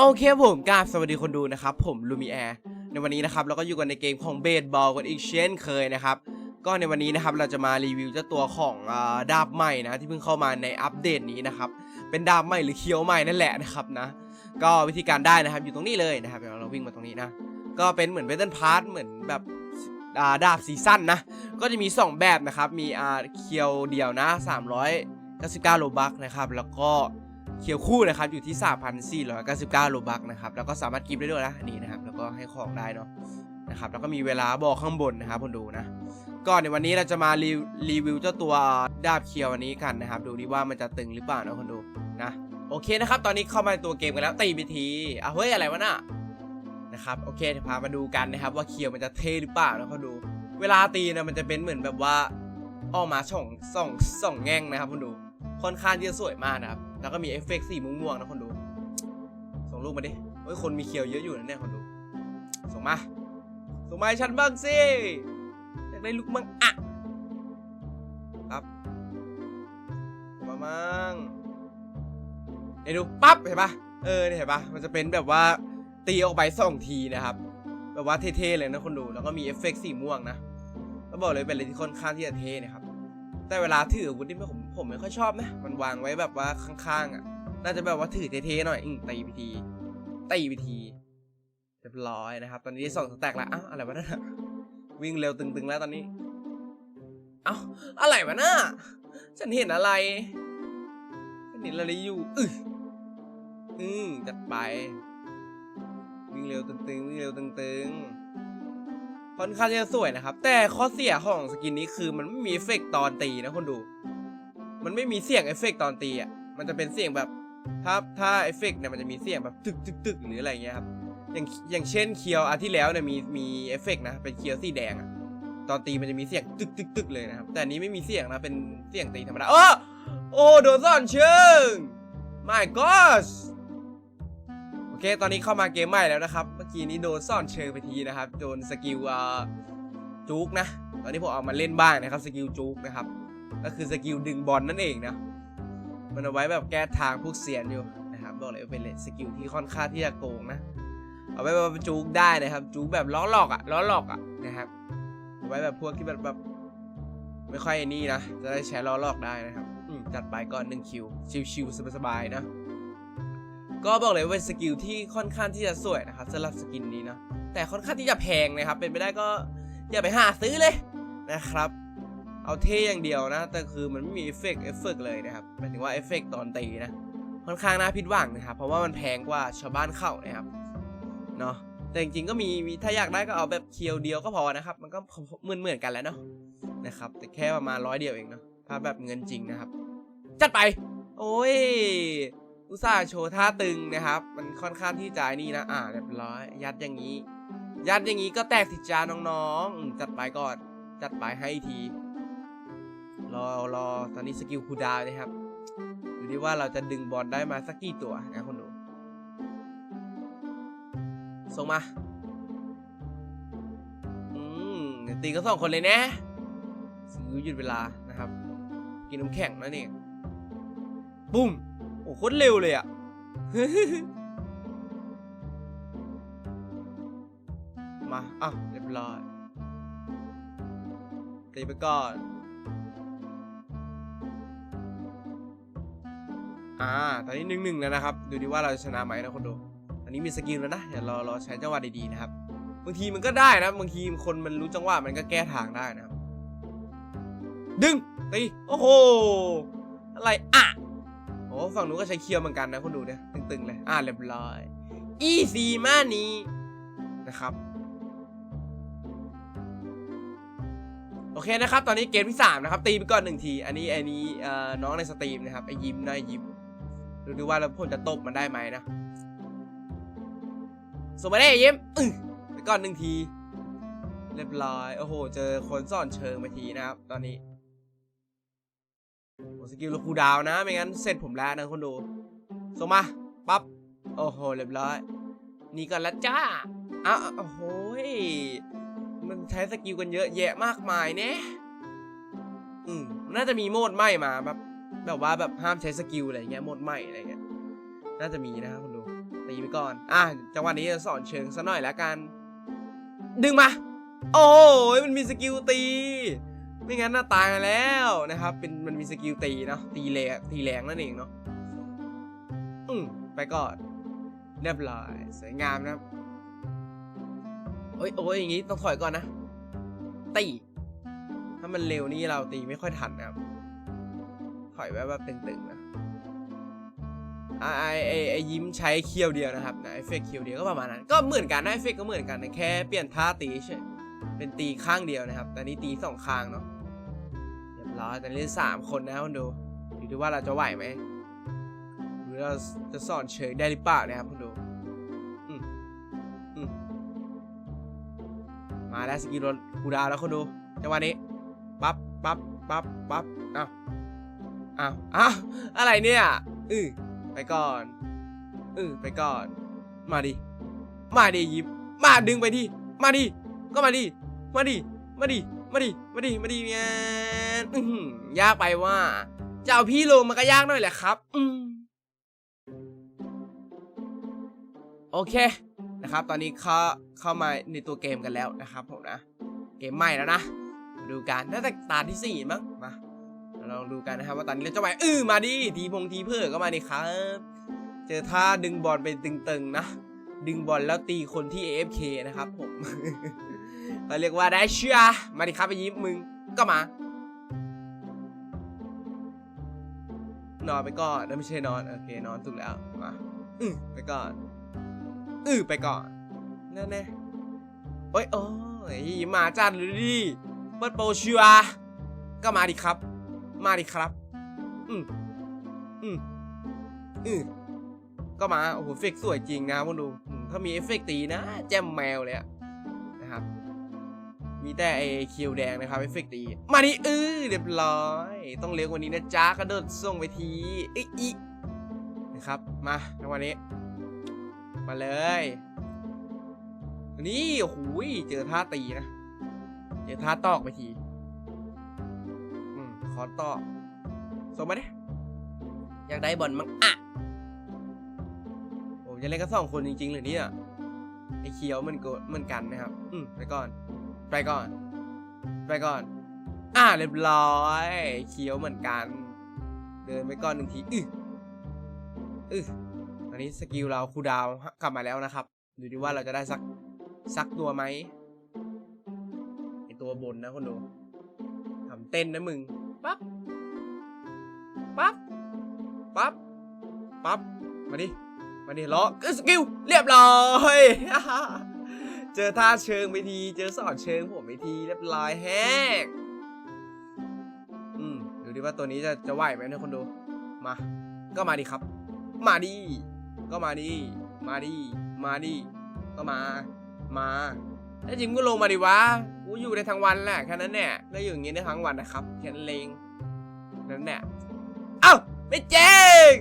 โอเคผมกราบสวัสดีคนดูนะครับ ผมลูมิแอร์ในวันนี้นะครับเราก็อยู่กันในเกมของเบสบอลกันอีกเช่นเคยนะครับ ก็ในวันนี้นะครับเราจะมารีวิวเจ้าตัวของอดาบใหม่นะที่เพิ่งเข้ามาในอัปเดตนี้นะครับ เป็นดาบใหม่หรือเคียวใหม่นั่นแหละนะครับนะ ก็วิธีการได้นะครับอยู่ตรงนี้เลยนะครับเดี๋ยวเราวิ่งมาตรงนี้นะ ก็เป็นเหมือนเวทเทิลพาร์ทเหมือนแบบาดาบซีซั่นนะ ก็จะมี 2 แบบนะครับ มีอาเคียวเดียวนะ399โลบักนะครับแล้วก็ เคียวคู่นะครับอยู่ที่ 3,499โลบักนะครับแล้วก็สามารถกิฟได้ด้วยนะนี่นะครับแล้วก็ให้ของได้เนาะนะครับแล้วก็มีเวลาบอกข้างบนนะครับคนดูนะก็ในวันนี้เราจะมารีรีวิวเจ้าตัวดาบเคียวอันนี้กันนะครับ ดูดิว่ามันจะตึงหรือเปล่านะคนดูนะโอเคนะครับตอนนี้เข้ามาในตัวเกมกันแล้วตีไปทีอะเฮ้ยอะไรวะน่ะนะครับโอเคเดี๋ยวพามาดูกันนะครับ ว่าเคียวมันจะเทหรือเปล่านะเขาดู เวลาตีนะมันจะเป็นเหมือนแบบว่าออกมาช่องส่องส่องแง่งนะครับคุณดูค่อนข้างที่จะสวยมากนะครับ แล้วก็มีเอฟเฟกต์สีม่วงๆนะคนดู ส่งรูปมาดิเฮ้ยคนมีเคียวเยอะอยู่นะเนี่ยคนดู ส่งมา ส่งมาให้ฉันบ้างสิ อยากได้ลูกมั่งอะครับมามั่งเดี๋ยวดูปั๊บเห็นปะเออเนี่ยเห็นปะมันจะเป็นแบบว่าตีออกไปสองทีนะครับ แบบว่าเท่ๆเลยนะคนดู แล้วก็มีเอฟเฟกต์สีม่วงนะแล้วบอกเลยเป็นอะไรที่ค่อนข้างที่จะเท่นะครับ แต่เวลาถืออาวุธนี่ผม ผมไม่ค่อยชอบนะ มันวางไว้แบบว่าข้างๆอะ น่าจะแบบว่าถือเท่ๆหน่อยอืตีไปทีตีไปทีเรียบร้อยนะครับ ตอนนี้สองสแต็กแล้วอ้าวอะไรวะนั่นอะวิ่งเร็วตึงๆแล้วตอนนี้ เอ้าอะไรวะน่ะฉันเห็นอะไรฉันเห็นอะไรอยู่อืออืมจัดไป วิ่งเร็วตึงๆวิ่งเร็วตึงๆค่อนข้างจะสวยนะครับ แต่ข้อเสียของสกินนี้คือมันไม่มีเอฟเฟกตอนตีนะคนดู มันไม่มีเสียงเอฟเฟกต์ตอนตีอะ มันจะเป็นเสียงแบบถ้าถ้าเอฟเฟกต์เนี่ยมันจะมีเสียงแบบตึกตึกตึกหรืออะไรเงี้ยครับ อย่างอย่างเช่นเคียวอาที่แล้วเนี่ยมีมีเอฟเฟกต์นะเป็นเคียวสีแดงอะตอนตีมันจะมีเสียงตึกตึกตึกเลยนะครับ แต่อันนี้ไม่มีเสียงนะเป็นเสียงตีธรรมดาโอ้โอ้โดนซ่อนเชิง my gosh โอเค ตอนนี้เข้ามาเกมใหม่แล้วนะครับ เมื่อกี้นี้โดนซ่อนเชิงไปทีนะครับ โดนสกิลอ่าจุกนะ ตอนนี้ผมเอามาเล่นบ้างนะครับ สกิลจุกนะครับ ก็คือสกิลดึงบอลนั่นเองนะ มันเอาไว้แบบแก้ทางพวกเสียนอยู่นะครับบอกเลยว่าเป็นสกิลที่ค่อนข้างที่จะโกงนะ เอาไว้แบบจุกได้นะครับจุกแบบล้อหลอกอะล้อหลอกอะนะครับเอาไว้แบบพวกที่แบบแบบไม่ค่อยไอ้นี่นะ จะได้ใช้ล้อหลอกได้นะครับอืมจัดไปก่อนหนึ่งคิว ชิวๆสบายๆนะ ก็บอกเลยว่าเป็นสกิลที่ค่อนข้างที่จะสวยนะครับสำหรับสกินนี้นะ แต่ค่อนข้างที่จะแพงนะครับ เป็นไปได้ก็อย่าไปหาซื้อเลยนะครับ เอาเท่อย่างเดียวนะ แต่คือมันไม่มีเอฟเฟกเอฟเฟกเลยนะครับหมายถึงว่าเอฟเฟกตอนตีนะค่อนข้างน่าผิดหวังนะครับ เพราะว่ามันแพงกว่าชาวบ้านเข้านะครับเนาะแต่จริงๆก็มีมีถ้าอยากได้ก็เอาแบบเคียวเดียวก็พอนะครับ มันก็เหมือนเหมือนๆกันแล้วเนาะนะครับ แต่แค่ประมาณร้อยเดียวเองเนาะถ้าแบบเงินจริงนะครับ จัดไป โอ้ยอุตส่าห์โชว์ท่าตึงนะครับ มันค่อนข้างที่จะนี่นะ อ่าเรียบร้อย ยัดอย่างนี้ ยัดอย่างนี้ก็แตกสิจ้าน้องๆจัดไปก่อน จัดไปให้ที รอรอตอนนี้สกิลคูดาวนะครับดูดิว่าเราจะดึงบอลได้มาสักกี่ตัวนะคนดูส่งมา อืมตีก็สองคนเลยนะซื้อหยุดเวลานะครับ กินน้ำแข็งนั่นเองปุ้มโอ้โคตรเร็วเลยอะมาอะเรียบร้อยตีไปก่อน อ่า ตอนนี้หนึ่งหนึ่งแล้วนะครับ ดูดิว่าเราจะชนะไหมนะคนดู อันนี้มีสกิลแล้วนะ เดี๋ยวรอรอใช้จังหวะดีๆนะครับ บางทีมันก็ได้นะ บางทีคนมันรู้จังหวะมันก็แก้ทางได้นะครับ ดึง ตี โอ้โห อะไรอะโอ้ฝั่งนู้นก็ใช้เคียวเหมือนกันนะคนดูเนี่ย ตึงๆเลย อ่าเรียบร้อย อีซีมานี้นะครับโอเคนะครับ ตอนนี้เกมที่ 3 นะครับ ตีไปก่อนหนึ่งที อันนี้อันนี้อ่อน้องในสตรีมนะครับไอยิ้มนะไอยิ้ม ดูดูว่าเราผมจะตบมันได้ไหมนะส่งมาได้ยิ้มไปก่อนหนึ่งที เรียบร้อย โอ้โห เจอคนซ่อนเชิงไปทีนะครับ ตอนนี้โอสกิลเราคูดาวนะ ไม่งั้นเสร็จผมแล้วนะคนดูส่งมา ปั๊บ โอ้โห เรียบร้อย นี่ก่อนละจ้าอ้าวโอ้โหมันใช้สกิลกันเยอะแยะมากมายเนี่ยอืมน่าจะมีโมดใหมมาแบบ แบบว่าแบบห้ามใช้สกิลอะไรเงี้ยหมดใหม่อะไรเงี้ยน่าจะมีนะครับคนดูตีไปก่อน อะจังหวะนี้จะสอนเชิงซะหน่อยแล้วกัน ดึงมา โอ้ยมันมีสกิลตี ไม่งั้นน่าตายแล้วนะครับ เป็นมันมีสกิลตีเนาะตีแรงตีแรงนั่นเองเนาะอืมไปก่อนเรียบร้อยสวยงามนะครับโอ้ยโอ้ยอย่างงี้ต้องถอยก่อนนะตีถ้ามันเร็วนี่เราตีไม่ค่อยทันนะครับ ถอยไว้ว่าเป็นตึงนะอ่าไอไอไอยิ้มใช้เคียวเดียวนะครับนะเอฟเฟกเคียวเดียวก็ประมาณนั้น ก็เหมือนกันนะเอฟเฟกก็เหมือนกันนะแค่เปลี่ยนท่าตีเฉยเป็นตีข้างเดียวนะครับ แต่นี่ตีสองข้างเนาะเรียบร้อยแต่เล่นสามคนนะคุณดูดูดูว่าเราจะไหวไหมหรือเราจะสอนเฉยได้หรือเปล่านะครับคุณดูมาแล้วสกิลรถกูดาวแล้วคุณดูจังหวะนี้ปั๊บปั๊บปั๊บปั๊บอ้าว อ้าวอ้าวอะไรเนี่ยอือไปก่อนอือไปก่อน มาดิ มาดิยิบ มาดึงไปดิ มาดิ ก็มาดิ มาดิ มาดิ มาดิ มาดิ มาดิเมียนอื้อหือยากไปว่า จะเอาพี่ลงมันก็ยากหน่อยแหละครับ อืมโอเคนะครับ ตอนนี้เขาเข้ามาในตัวเกมกันแล้วนะครับผมนะ เกมใหม่แล้วนะมาดูกันน่าจะตาที่สี่มั้ง มา เราลองดูกันนะครับว่าตอนนี้เราจะไหวเออมาดิทีพงทีเพื่อก็มาดิครับ เจอท่าดึงบอลเป็นตึงๆนะ ดึงบอลแล้วตีคนที่ AFK นะครับผมเราเรียกว่าได้เชียมาดิครับไปยิ้มมึงก็มานอนไปก่อนไม่ใช่นอนโอเคนอนถูกแล้วมาอือไปก่อนอือไปก่อนนั่นแน่โอ้ยโอ้ยมาจัดเลยดิเปิดโปรเชียก็มาดิครับ มาดิครับ อืมอืมอืมก็มา โอ้โหเฟกสวยจริงนะพวกดูถ้ามีเอฟเฟกต์ตีนะ แจ่มแมวเลยอะนะครับ มีแต่ไอคิวแดงนะครับเอฟเฟกต์ตี มาดิเออเรียบร้อย ต้องเร็วกว่านี้นะจ๊ะกระโดดส่งไปทีอีอีนะครับ มาในวันนี้ มาเลยนี่โอ้โหเจอท่าตีนะ เจอท่าตอกไปที อืมขอตอกส่งมาดิอยากได้บอลมั้งอะผมจะเล่นกันสองคนจริงๆเลยเนี่ยไอเคียวมันก็เหมือนกันนะครับ อืมไปก่อน ไปก่อน ไปก่อน อ่าเรียบร้อยเคี้ยวเหมือนกัน เดินไปก่อนหนึ่งทีอึอึอันนี้สกิลเราคูดาวกลับมาแล้วนะครับ ดูดิว่าเราจะได้สักสักตัวไหมไอตัวบนนะคนดูทำเต้นนะมึง ปั๊บ ปั๊บ ปั๊บ ปั๊บ มาดิ มาดิล้อสกิล เรียบร้อย เจอท่าเชิงไปที เจอสอนเชิงผมไปทีเรียบร้อยแฮกอืมดูดิว่าตัวนี้จะจะไหวไหมนะคนดู มา ก็มาดิครับ มาดิ ก็มาดิ มาดิ มาดิ ก็มา มาแล้วจิมก็ลงมาดิวะ กูอยู่ได้ทั้งวันแหละแค่นั้นแน่ก็อยู่อย่างงี้ได้ทั้งวันนะครับแค่นั้นเองนั่นแหละเอ้าไม่เจ๊ง